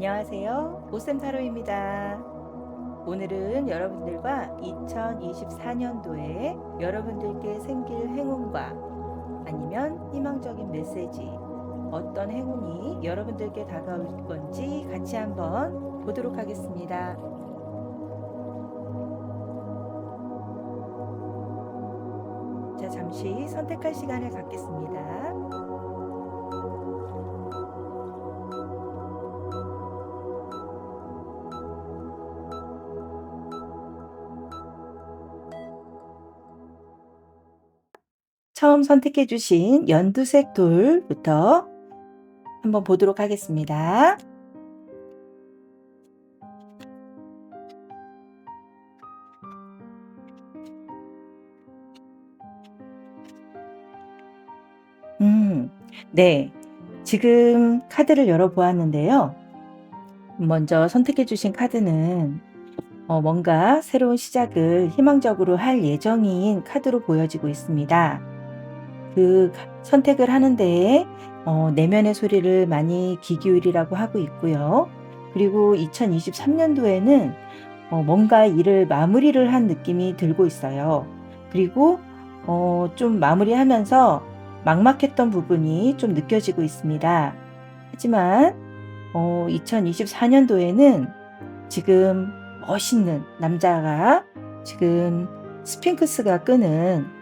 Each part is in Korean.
안녕하세요. 오쌤타로입니다. 오늘은 여러분들과 2024년도에 여러분들께 생길 행운과 아니면 희망적인 메시지, 어떤 행운이 여러분들께 다가올 건지 같이 한번 보도록 하겠습니다. 자, 잠시 선택할 시간을 갖겠습니다. 처음 선택해 주신 연두색 돌부터 한번 보도록 하겠습니다. 음, 네. 지금 카드를 열어 보았는데요. 먼저 선택해 주신 카드는 어, 뭔가 새로운 시작을 희망적으로 할 예정인 카드로 보여지고 있습니다. 그 선택을 하는 데에 어, 내면의 소리를 많이 귀 기울이라고 하고 있고요. 그리고 2023년도에는 어, 뭔가 일을 마무리를 한 느낌이 들고 있어요. 그리고 어, 좀 마무리하면서 막막했던 부분이 좀 느껴지고 있습니다. 하지만 어, 2024년도에는 지금 멋있는 남자가 지금 스핑크스가 끄는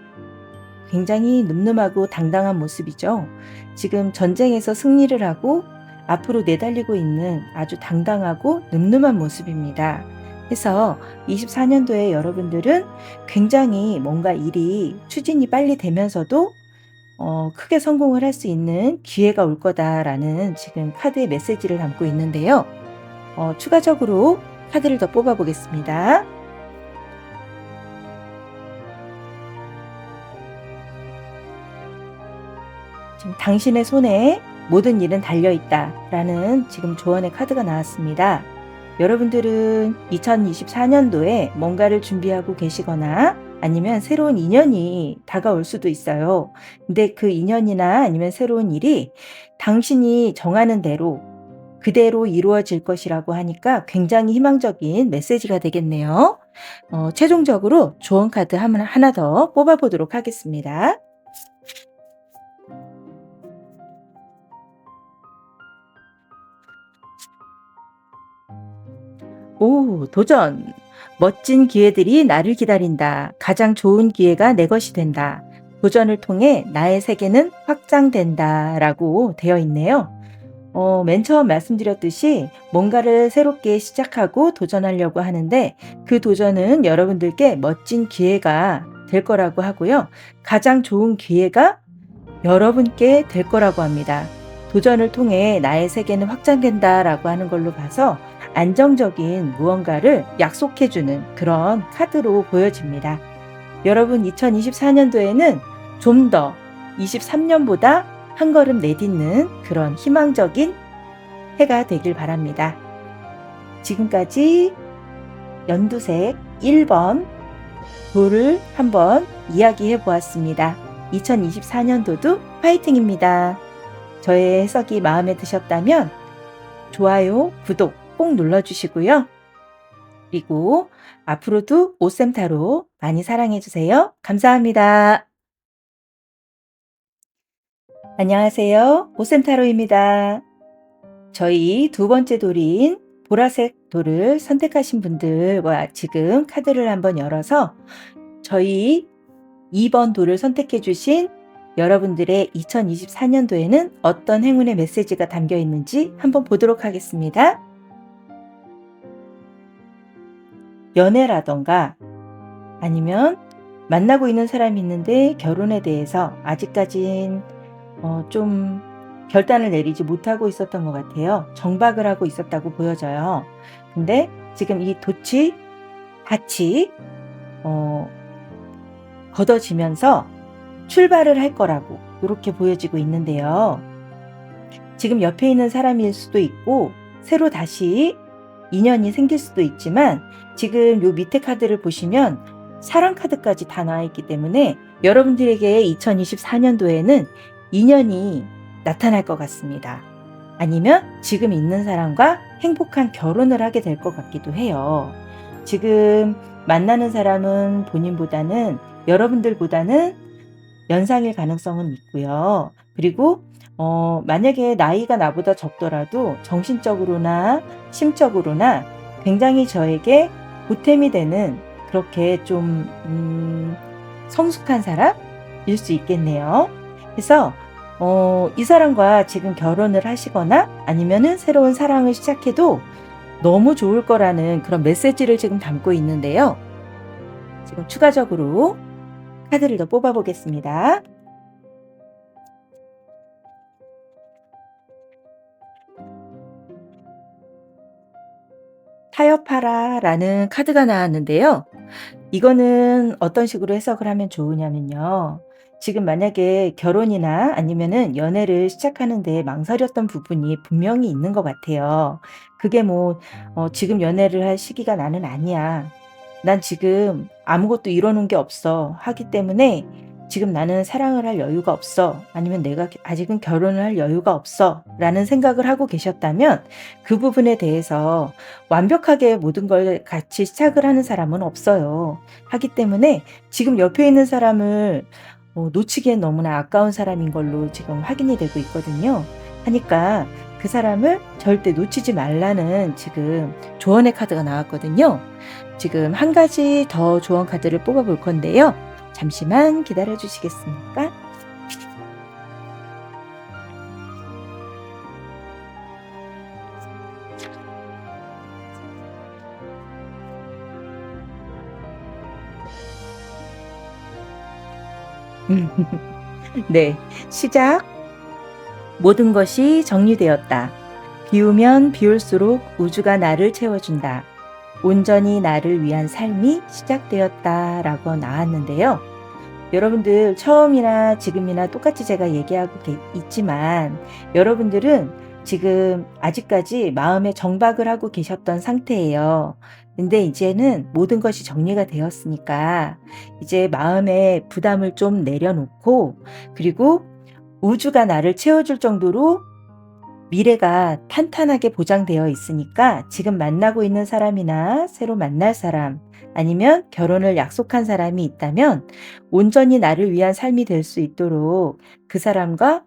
굉장히 늠름하고 당당한 모습이죠. 지금 전쟁에서 승리를 하고 앞으로 내달리고 있는 아주 당당하고 늠름한 모습입니다. 그래서 24년도에 여러분들은 굉장히 뭔가 일이 추진이 빨리 되면서도 어, 크게 성공을 할 수 있는 기회가 올 거다라는 지금 카드의 메시지를 담고 있는데요. 어, 추가적으로 카드를 더 뽑아 보겠습니다. 지금 당신의 손에 모든 일은 달려 있다 라는 지금 조언의 카드가 나왔습니다. 여러분들은 2024년도에 뭔가를 준비하고 계시거나 아니면 새로운 인연이 다가올 수도 있어요. 근데 그 인연이나 아니면 새로운 일이 당신이 정하는 대로 그대로 이루어질 것이라고 하니까 굉장히 희망적인 메시지가 되겠네요. 어, 최종적으로 조언 카드 하나 더 뽑아보도록 하겠습니다. 오, 도전! 멋진 기회들이 나를 기다린다. 가장 좋은 기회가 내 것이 된다. 도전을 통해 나의 세계는 확장된다. 라고 되어 있네요. 어, 맨 처음 말씀드렸듯이 뭔가를 새롭게 시작하고 도전하려고 하는데 그 도전은 여러분들께 멋진 기회가 될 거라고 하고요. 가장 좋은 기회가 여러분께 될 거라고 합니다. 도전을 통해 나의 세계는 확장된다라고 하는 걸로 봐서 안정적인 무언가를 약속해주는 그런 카드로 보여집니다. 여러분 2024년도에는 좀 더 23년보다 한 걸음 내딛는 그런 희망적인 해가 되길 바랍니다. 지금까지 연두색 1번 돌을 한번 이야기해 보았습니다. 2024년도도 파이팅입니다. 저의 해석이 마음에 드셨다면 좋아요, 구독 꼭 눌러주시고요. 그리고 앞으로도 오쌤타로 많이 사랑해주세요. 감사합니다. 안녕하세요. 오쌤타로입니다. 저희 두 번째 돌인 보라색 돌을 선택하신 분들과 지금 카드를 한번 열어서 저희 2번 돌을 선택해 주신 여러분들의 2024년도에는 어떤 행운의 메시지가 담겨 있는지 한번 보도록 하겠습니다. 연애라던가 아니면 만나고 있는 사람이 있는데 결혼에 대해서 아직까진 어, 좀 결단을 내리지 못하고 있었던 것 같아요. 정박을 하고 있었다고 보여져요. 근데 지금 이 돛이 같이 어, 걷어지면서 출발을 할 거라고 이렇게 보여지고 있는데요. 지금 옆에 있는 사람일 수도 있고 새로 다시 인연이 생길 수도 있지만 지금 요 밑에 카드를 보시면 사랑 카드까지 다 나와 있기 때문에 여러분들에게 2024년도에는 인연이 나타날 것 같습니다. 아니면 지금 있는 사람과 행복한 결혼을 하게 될 것 같기도 해요. 지금 만나는 사람은 본인보다는 여러분들보다는 연상일 가능성은 있고요. 그리고 어 만약에 나이가 나보다 적더라도 정신적으로나 심적으로나 굉장히 저에게 보탬이 되는 그렇게 좀 음 성숙한 사람일 수 있겠네요. 그래서 어 이 사람과 지금 결혼을 하시거나 아니면은 새로운 사랑을 시작해도 너무 좋을 거라는 그런 메시지를 지금 담고 있는데요. 지금 추가적으로 카드를 더 뽑아 보겠습니다. 타협하라 라는 카드가 나왔는데요. 이거는 어떤 식으로 해석을 하면 좋으냐면요. 지금 만약에 결혼이나 아니면은 연애를 시작하는 데 망설였던 부분이 분명히 있는 것 같아요. 그게 뭐 어 "지금 연애를 할 시기가 나는 아니야. 난 지금 아무것도 이뤄 놓은 게 없어." 하기 때문에 " 지금 나는 사랑을 할 여유가 없어." 아니면 "내가 겨 아직은 결혼을 할 여유가 없어."라는 생각을 하고 계셨다면 그 부분에 대해서 완벽하게 모든 걸 같이 시작을 하는 사람은 없어요. 하기 때문에 지금 옆에 있는 사람을 어 놓치기엔 너무나 아까운 사람인 걸로 지금 확인이 되고 있거든요. 하니까 그 사람을 절대 놓치지 말라는 지금 조언의 카드가 나왔거든요. 지금 한 가지 더 조언 카드를 뽑아 볼 건데요. 잠시만 기다려 주시겠습니까? 네. 시작. 모든 것이 정리되었다. 비우면 비울수록 우주가 나를 채워준다. 온전히 나를 위한 삶이 시작되었다. 라고 나왔는데요. 여러분들 처음이나 지금이나 똑같이 제가 얘기하고 있지만 여러분들은 지금 아직까지 마음에 정박을 하고 계셨던 상태예요. 근데 이제는 모든 것이 정리가 되었으니까 이제 마음의 부담을 좀 내려놓고 그리고 우주가 나를 채워줄 정도로 미래가 탄탄하게 보장되어 있으니까 지금 만나고 있는 사람이나 새로 만날 사람 아니면 결혼을 약속한 사람이 있다면 온전히 나를 위한 삶이 될 수 있도록 그 사람과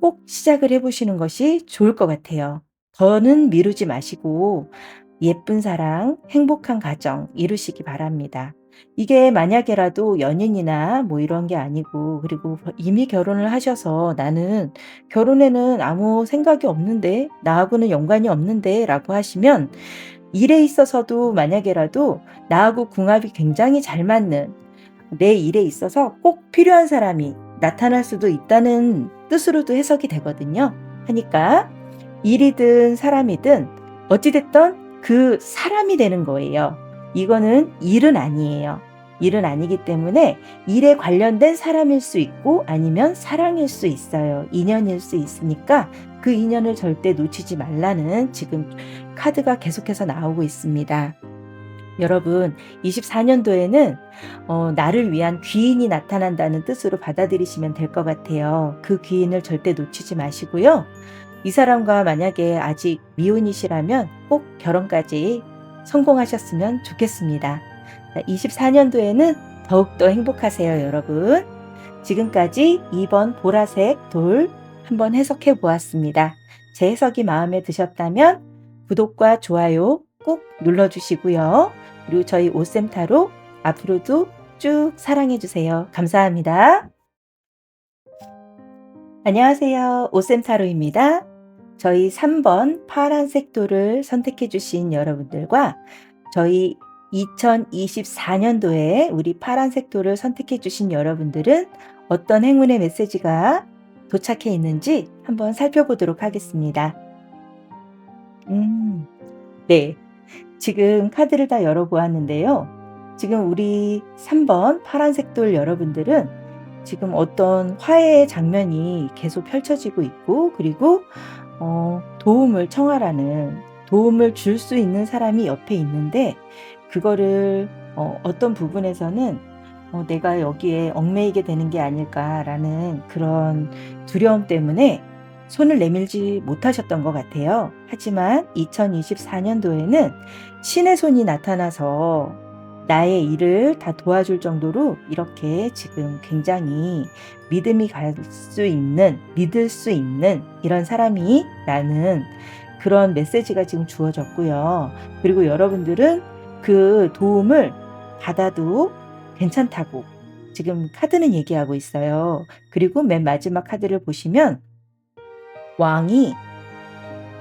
꼭 시작을 해 보시는 것이 좋을 것 같아요. 더는 미루지 마시고 예쁜 사랑, 행복한 가정 이루시기 바랍니다. 이게 만약에라도 연인이나 뭐 이런 게 아니고 그리고 이미 결혼을 하셔서 '나는 결혼에는 아무 생각이 없는데. 나하고는 연관이 없는데.'라고 하시면 일에 있어서도 만약에라도 나하고 궁합이 굉장히 잘 맞는 내 일에 있어서 꼭 필요한 사람이 나타날 수도 있다는 뜻으로도 해석이 되거든요. 하니까 일이든 사람이든 어찌 됐든 그 사람이 되는 거예요. 이거는 일은 아니에요. 일은 아니기 때문에 일에 관련된 사람일 수 있고 아니면 사랑일 수 있어요. 인연일 수 있으니까 그 인연을 절대 놓치지 말라는 지금 카드가 계속해서 나오고 있습니다. 여러분, 24년도에는 어, 나를 위한 귀인이 나타난다는 뜻으로 받아들이시면 될 것 같아요. 그 귀인을 절대 놓치지 마시고요. 이 사람과 만약에 아직 미혼이시라면 꼭 결혼까지 성공하셨으면 좋겠습니다. 24년도에는 더욱더 행복하세요, 여러분. 지금까지 2번 보라색 돌 한번 해석해 보았습니다. 제 해석이 마음에 드셨다면 구독과 좋아요 꼭 눌러주시고요. 그리고 저희 오셈타로 앞으로도 쭉 사랑해주세요. 감사합니다. 안녕하세요. 오셈타로입니다. 저희 3번 파란색 돌을 선택해 주신 여러분들과 저희 2024년도에 우리 파란색 돌을 선택해 주신 여러분들은 어떤 행운의 메시지가 도착해 있는지 한번 살펴보도록 하겠습니다. 음, 네. 지금 카드를 다 열어보았는데요. 지금 우리 3번 파란색 돌 여러분들은 지금 어떤 화해의 장면이 계속 펼쳐지고 있고, 그리고 어, 도움을 청하라는 도움을 줄 수 있는 사람이 옆에 있는데 그거를 어, 어떤 부분에서는 어, 내가 여기에 얽매이게 되는 게 아닐까라는 그런 두려움 때문에 손을 내밀지 못하셨던 것 같아요. 하지만 2024년도에는 신의 손이 나타나서 나의 일을 다 도와줄 정도로 이렇게 지금 굉장히 믿음이 갈 수 있는, 믿을 수 있는 이런 사람이 나는 그런 메시지가 지금 주어졌고요. 그리고 여러분들은 그 도움을 받아도 괜찮다고 지금 카드는 얘기하고 있어요. 그리고 맨 마지막 카드를 보시면 왕이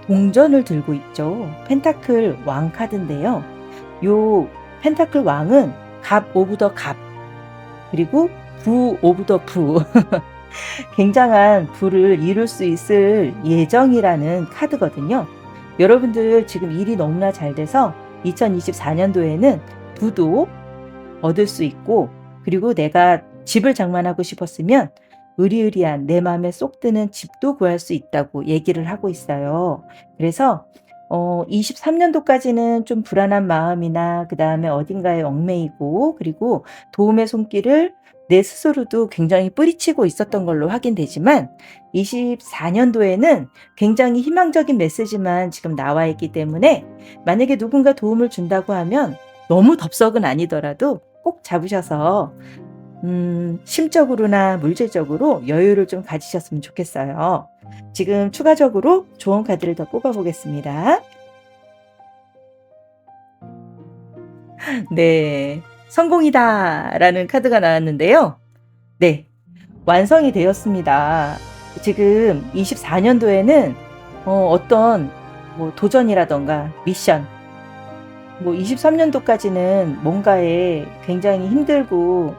동전을 들고 있죠. 펜타클 왕 카드인데요. 요 펜타클 왕은 갑 오브 더 갑, 그리고 부 오브 더 부. 굉장한 부를 이룰 수 있을 예정이라는 카드거든요. 여러분들 지금 일이 너무나 잘 돼서 2024년도에는 부도 얻을 수 있고, 그리고 내가 집을 장만하고 싶었으면 의리의리한 내 마음에 쏙 드는 집도 구할 수 있다고 얘기를 하고 있어요. 그래서 어 23년도까지는 좀 불안한 마음이나 그다음에 어딘가에 얽매이고 그리고 도움의 손길을 내 스스로도 굉장히 뿌리치고 있었던 걸로 확인되지만 24년도에는 굉장히 희망적인 메시지만 지금 나와 있기 때문에 만약에 누군가 도움을 준다고 하면 너무 덥석은 아니더라도 꼭 잡으셔서 음, 심적으로나 물질적으로 여유를 좀 가지셨으면 좋겠어요. 지금 추가적으로 좋은 카드를 더 뽑아보겠습니다. 네. 성공이다! 라는 카드가 나왔는데요. 네. 완성이 되었습니다. 지금 24년도에는 어, 어떤 뭐 도전이라던가 미션, 뭐 23년도까지는 뭔가에 굉장히 힘들고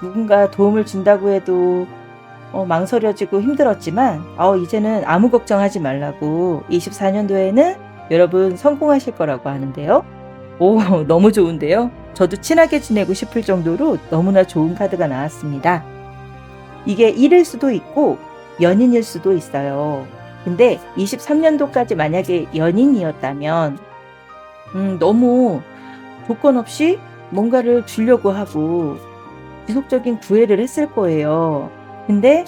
누군가 도움을 준다고 해도 어, 망설여지고 힘들었지만 어, 이제는 아무 걱정하지 말라고 24년도에는 여러분 성공하실 거라고 하는데요. 오 너무 좋은데요. 저도 친하게 지내고 싶을 정도로 너무나 좋은 카드가 나왔습니다. 이게 일일 수도 있고 연인일 수도 있어요. 근데 23년도까지 만약에 연인이었다면 음, 너무 조건 없이 뭔가를 주려고 하고 지속적인 구애를 했을 거예요. 근데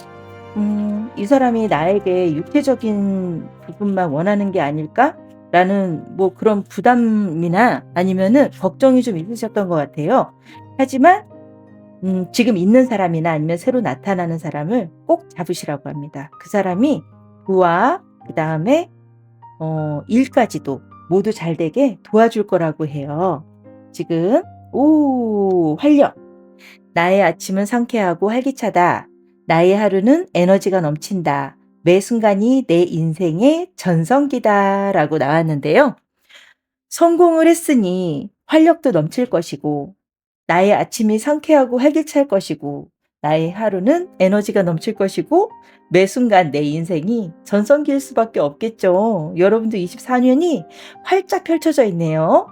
음, 이 사람이 나에게 육체적인 부분만 원하는 게 아닐까? 라는 뭐 그런 부담이나 아니면은 걱정이 좀 있으셨던 것 같아요. 하지만 음, 지금 있는 사람이나 아니면 새로 나타나는 사람을 꼭 잡으시라고 합니다. 그 사람이 부와 그 다음에 어, 일까지도 모두 잘 되게 도와줄 거라고 해요. 지금 오 활력 나의 아침은 상쾌하고 활기차다. 나의 하루는 에너지가 넘친다. 매 순간이 내 인생의 전성기다. 라고 나왔는데요. 성공을 했으니 활력도 넘칠 것이고, 나의 아침이 상쾌하고 활기찰 것이고, 나의 하루는 에너지가 넘칠 것이고, 매 순간 내 인생이 전성기일 수밖에 없겠죠. 여러분도 24년이 활짝 펼쳐져 있네요.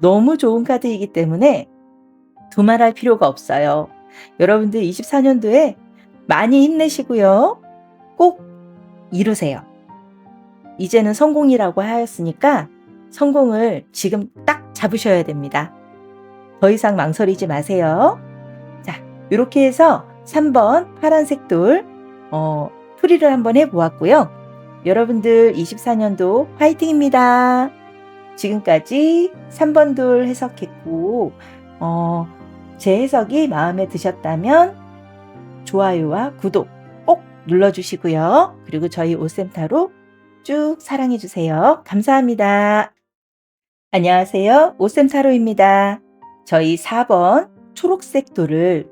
너무 좋은 카드이기 때문에 두말할 필요가 없어요. 여러분들 24년도에 많이 힘내시고요. 꼭 이루세요. 이제는 성공이라고 하였으니까 성공을 지금 딱 잡으셔야 됩니다. 더 이상 망설이지 마세요. 자, 이렇게 해서 3번 파란색 돌, 어, 풀이를 한번 해보았고요. 여러분들 24년도 화이팅입니다. 지금까지 3번 돌 해석했고, 어, 제 해석이 마음에 드셨다면 좋아요와 구독 꼭 눌러주시고요. 그리고 저희 오셈타로 쭉 사랑해주세요. 감사합니다. 안녕하세요. 오셈타로입니다. 저희 4번 초록색 돌을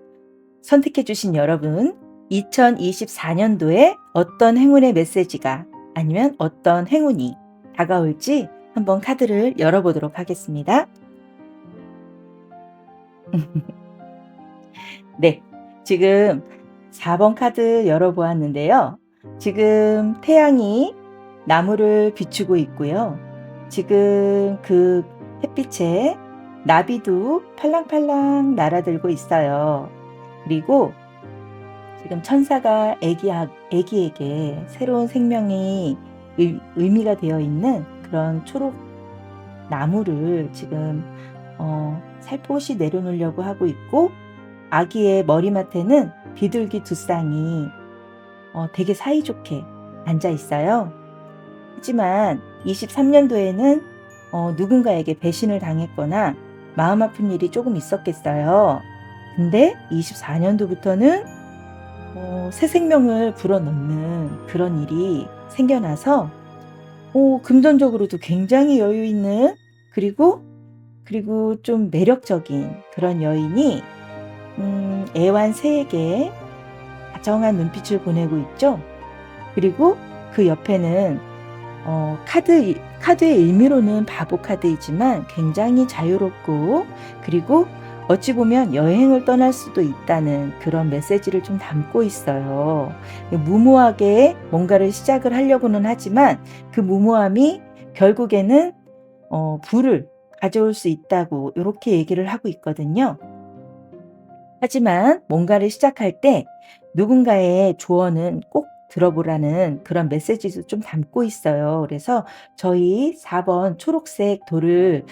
선택해주신 여러분, 2024년도에 어떤 행운의 메시지가 아니면 어떤 행운이 다가올지 한번 카드를 열어보도록 하겠습니다. 네. 지금 4번 카드 열어보았는데요. 지금 태양이 나무를 비추고 있고요. 지금 그 햇빛에 나비도 팔랑팔랑 날아들고 있어요. 그리고 지금 천사가 애기, 애기에게 새로운 생명이 의, 의미가 되어 있는 그런 초록 나무를 지금 어, 살포시 내려놓으려고 하고 있고 아기의 머리맡에는 비둘기 두 쌍이 어, 되게 사이좋게 앉아 있어요. 하지만 23년도에는 어, 누군가에게 배신을 당했거나 마음 아픈 일이 조금 있었겠어요. 근데 24년도부터는 어, 새 생명을 불어넣는 그런 일이 생겨나서 오, 금전적으로도 굉장히 여유 있는 그리고 그리고 좀 매력적인 그런 여인이 음, 애완 새에게 다정한 눈빛을 보내고 있죠. 그리고 그 옆에는 어, 카드 카드의 의미로는 바보 카드이지만 굉장히 자유롭고 그리고 어찌 보면 여행을 떠날 수도 있다는 그런 메시지를 좀 담고 있어요. 무모하게 뭔가를 시작을 하려고는 하지만 그 무모함이 결국에는 어, 부를 가져올 수 있다고 이렇게 얘기를 하고 있거든요. 하지만 뭔가를 시작할 때 누군가의 조언은 꼭 들어보라는 그런 메시지도 좀 담고 있어요. 그래서 저희 4번 초록색 돌을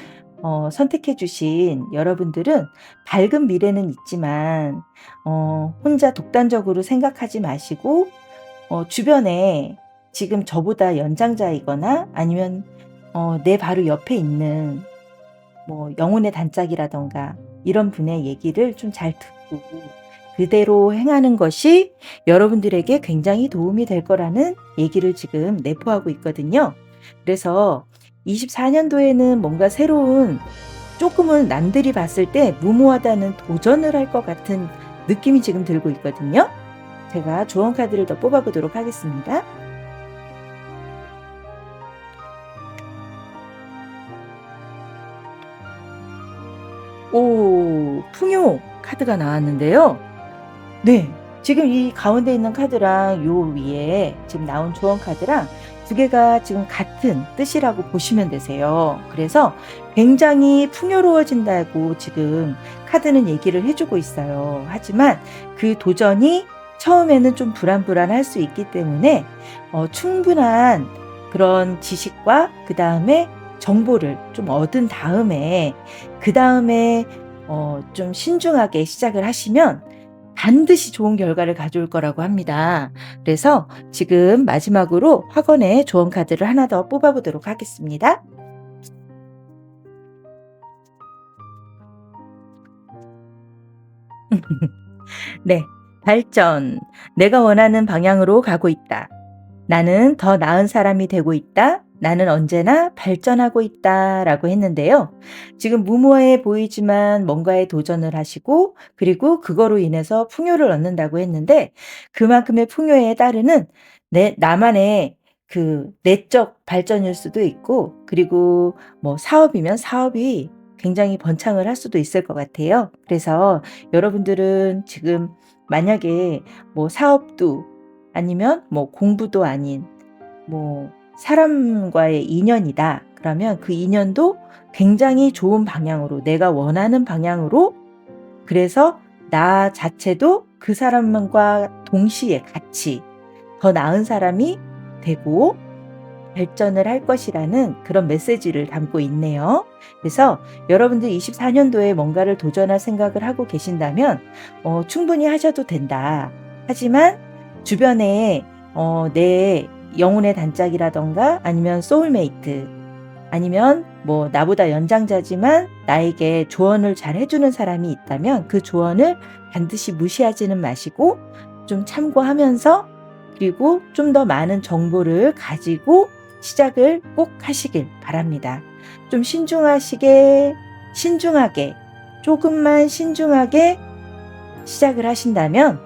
어, 선택해 주신 여러분들은 밝은 미래는 있지만 어, 혼자 독단적으로 생각하지 마시고 어, 주변에 지금 저보다 연장자이거나 아니면 어, 내 바로 옆에 있는 뭐 영혼의 단짝이라던가 이런 분의 얘기를 좀 잘 듣고 그대로 행하는 것이 여러분들에게 굉장히 도움이 될 거라는 얘기를 지금 내포하고 있거든요. 그래서 24년도에는 뭔가 새로운 조금은 남들이 봤을 때 무모하다는 도전을 할 것 같은 느낌이 지금 들고 있거든요. 제가 조언 카드를 더 뽑아보도록 하겠습니다. 오, 풍요 카드가 나왔는데요. 네. 지금 이 가운데 있는 카드랑 요 위에 지금 나온 조언 카드랑 두 개가 지금 같은 뜻이라고 보시면 되세요. 그래서 굉장히 풍요로워진다고 지금 카드는 얘기를 해주고 있어요. 하지만 그 도전이 처음에는 좀 불안불안할 수 있기 때문에 어, 충분한 그런 지식과 그 다음에 정보를 좀 얻은 다음에 그 다음에 어, 좀 신중하게 시작을 하시면 반드시 좋은 결과를 가져올 거라고 합니다. 그래서 지금 마지막으로 학원의 조언 카드를 하나 더 뽑아보도록 하겠습니다. 네, 발전. 내가 원하는 방향으로 가고 있다. 나는 더 나은 사람이 되고 있다. 나는 언제나 발전하고 있다 라고 했는데요. 지금 무모해 보이지만 뭔가에 도전을 하시고 그리고 그거로 인해서 풍요를 얻는다고 했는데 그만큼의 풍요에 따르는 내, 나만의 그 내적 발전일 수도 있고 그리고 뭐 사업이면 사업이 굉장히 번창을 할 수도 있을 것 같아요. 그래서 여러분들은 지금 만약에 뭐 사업도 아니면 뭐 공부도 아닌 뭐 사람과의 인연이다. 그러면 그 인연도 굉장히 좋은 방향으로 내가 원하는 방향으로 그래서 나 자체도 그 사람과 동시에 같이 더 나은 사람이 되고 발전을 할 것이라는 그런 메시지를 담고 있네요. 그래서 여러분들 24년도에 뭔가를 도전할 생각을 하고 계신다면 어, 충분히 하셔도 된다. 하지만 주변에 어, 내 영혼의 단짝이라던가 아니면 소울메이트 아니면 뭐 나보다 연장자지만 나에게 조언을 잘 해주는 사람이 있다면 그 조언을 반드시 무시하지는 마시고 좀 참고하면서 그리고 좀 더 많은 정보를 가지고 시작을 꼭 하시길 바랍니다. 좀 신중하시게, 신중하게, 조금만 신중하게 시작을 하신다면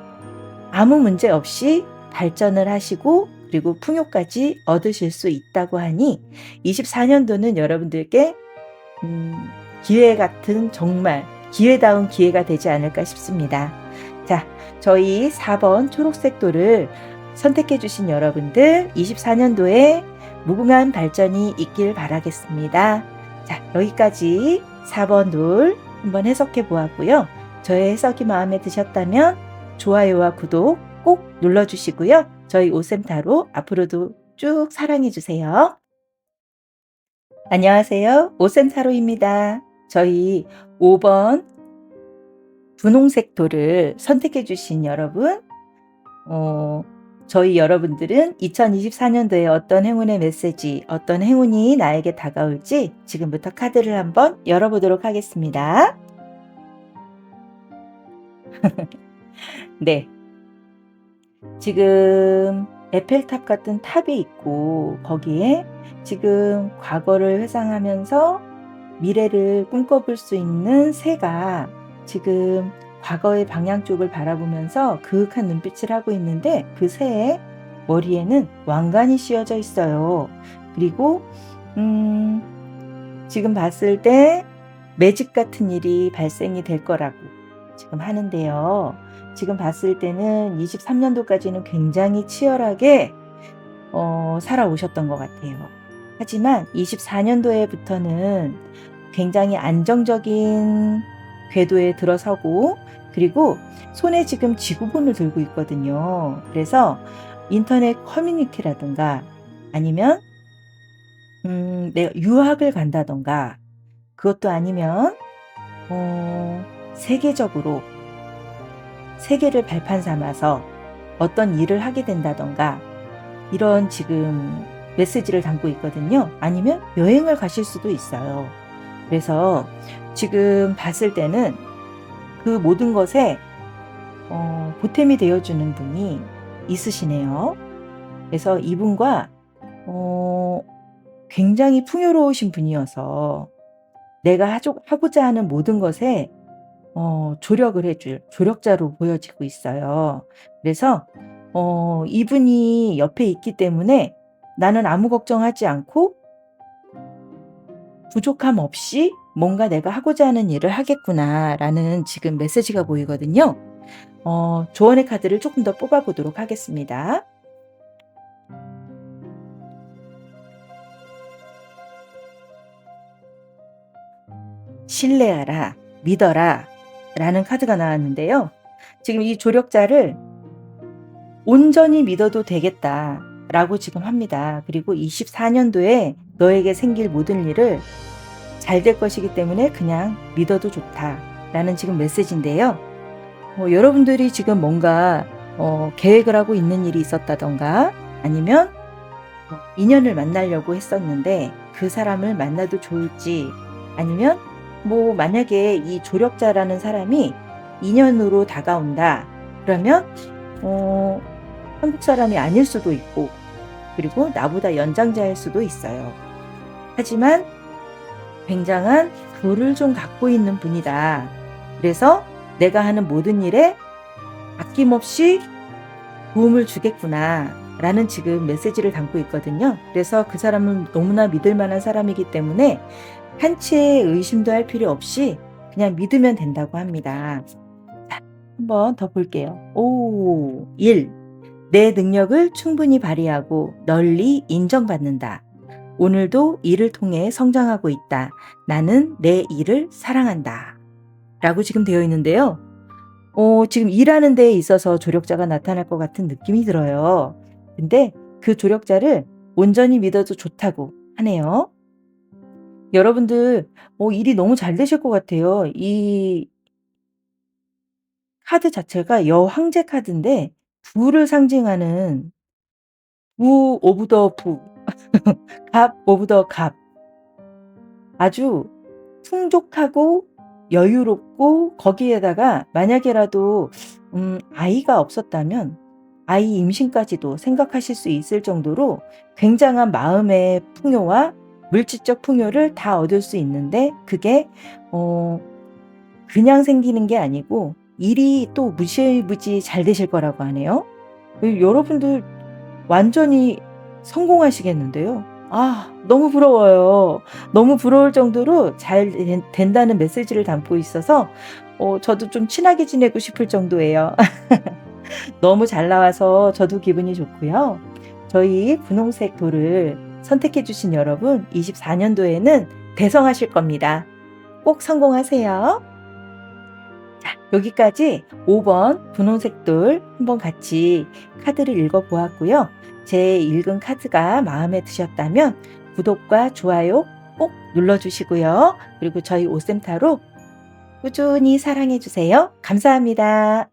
아무 문제 없이 발전을 하시고 그리고 풍요까지 얻으실 수 있다고 하니 24년도는 여러분들께 음, 기회 같은 정말 기회다운 기회가 되지 않을까 싶습니다. 자, 저희 4번 초록색 돌을 선택해 주신 여러분들 24년도에 무궁한 발전이 있길 바라겠습니다. 자, 여기까지 4번 돌 한번 해석해 보았고요. 저의 해석이 마음에 드셨다면 좋아요와 구독 꼭 눌러 주시고요. 저희 오셈타로 앞으로도 쭉 사랑해 주세요. 안녕하세요. 오셈타로입니다. 저희 5번 분홍색 돌을 선택해 주신 여러분, 어, 저희 여러분들은 2024년도에 어떤 행운의 메시지, 어떤 행운이 나에게 다가올지 지금부터 카드를 한번 열어보도록 하겠습니다. 네. 지금 에펠탑 같은 탑이 있고 거기에 지금 과거를 회상하면서 미래를 꿈꿔볼 수 있는 새가 지금 과거의 방향 쪽을 바라보면서 그윽한 눈빛을 하고 있는데 그 새의 머리에는 왕관이 씌워져 있어요. 그리고 음, 지금 봤을 때 매직 같은 일이 발생이 될 거라고 지금 하는데요. 지금 봤을 때는 23년도까지는 굉장히 치열하게 어, 살아오셨던 것 같아요. 하지만 24년도에부터는 굉장히 안정적인 궤도에 들어서고 그리고 손에 지금 지구본을 들고 있거든요. 그래서 인터넷 커뮤니티라든가 아니면 음, 내가 유학을 간다던가 그것도 아니면 어, 세계적으로 세계를 발판 삼아서 어떤 일을 하게 된다던가 이런 지금 메시지를 담고 있거든요. 아니면 여행을 가실 수도 있어요. 그래서 지금 봤을 때는 그 모든 것에 어, 보탬이 되어주는 분이 있으시네요. 그래서 이분과 어, 굉장히 풍요로우신 분이어서 내가 하고자 하는 모든 것에 어, 조력을 해줄 조력자로 보여지고 있어요. 그래서 어, 이분이 옆에 있기 때문에 나는 아무 걱정하지 않고 부족함 없이 뭔가 내가 하고자 하는 일을 하겠구나라는 지금 메시지가 보이거든요. 어, 조언의 카드를 조금 더 뽑아보도록 하겠습니다. 신뢰하라, 믿어라 라는 카드가 나왔는데요. 지금 이 조력자를 온전히 믿어도 되겠다 라고 지금 합니다. 그리고 24년도에 너에게 생길 모든 일을 잘 될 것이기 때문에 그냥 믿어도 좋다 라는 지금 메시지인데요. 어, 여러분들이 지금 뭔가 어, 계획을 하고 있는 일이 있었다던가 아니면 인연을 만나려고 했었는데 그 사람을 만나도 좋을지 아니면 뭐 만약에 이 조력자라는 사람이 인연으로 다가온다 그러면 어, 한국 사람이 아닐 수도 있고 그리고 나보다 연장자일 수도 있어요. 하지만 굉장한 부를 좀 갖고 있는 분이다. 그래서 내가 하는 모든 일에 아낌없이 도움을 주겠구나. 라는 지금 메시지를 담고 있거든요. 그래서 그 사람은 너무나 믿을 만한 사람이기 때문에 한치의 의심도 할 필요 없이 그냥 믿으면 된다고 합니다. 자, 한번 더 볼게요. 오, 1. 내 능력을 충분히 발휘하고 널리 인정받는다. 오늘도 일을 통해 성장하고 있다. 나는 내 일을 사랑한다. 라고 지금 되어 있는데요. 어, 지금 일하는 데에 있어서 조력자가 나타날 것 같은 느낌이 들어요. 근데 그 조력자를 온전히 믿어도 좋다고 하네요. 여러분들, 어, 일이 너무 잘 되실 것 같아요. 이 카드 자체가 여황제 카드인데, 부를 상징하는 부 오브 더 부, 갑 오브 더 갑. 아주 풍족하고 여유롭고 거기에다가 만약에라도 음, 아이가 없었다면 아이 임신까지도 생각하실 수 있을 정도로 굉장한 마음의 풍요와 물질적 풍요를 다 얻을 수 있는데 그게 어 그냥 생기는 게 아니고 일이 또 무시무지 잘 되실 거라고 하네요. 여러분들 완전히 성공하시겠는데요. 아, 너무 부러워요. 너무 부러울 정도로 잘 된다는 메시지를 담고 있어서 어, 저도 좀 친하게 지내고 싶을 정도예요. 너무 잘 나와서 저도 기분이 좋고요. 저희 분홍색 돌을 선택해 주신 여러분 24년도에는 대성하실 겁니다. 꼭 성공하세요. 자, 여기까지 5번 분홍색 돌 한번 같이 카드를 읽어 보았고요. 제 읽은 카드가 마음에 드셨다면 구독과 좋아요 꼭 눌러주시고요. 그리고 저희 오셈타로 꾸준히 사랑해주세요. 감사합니다.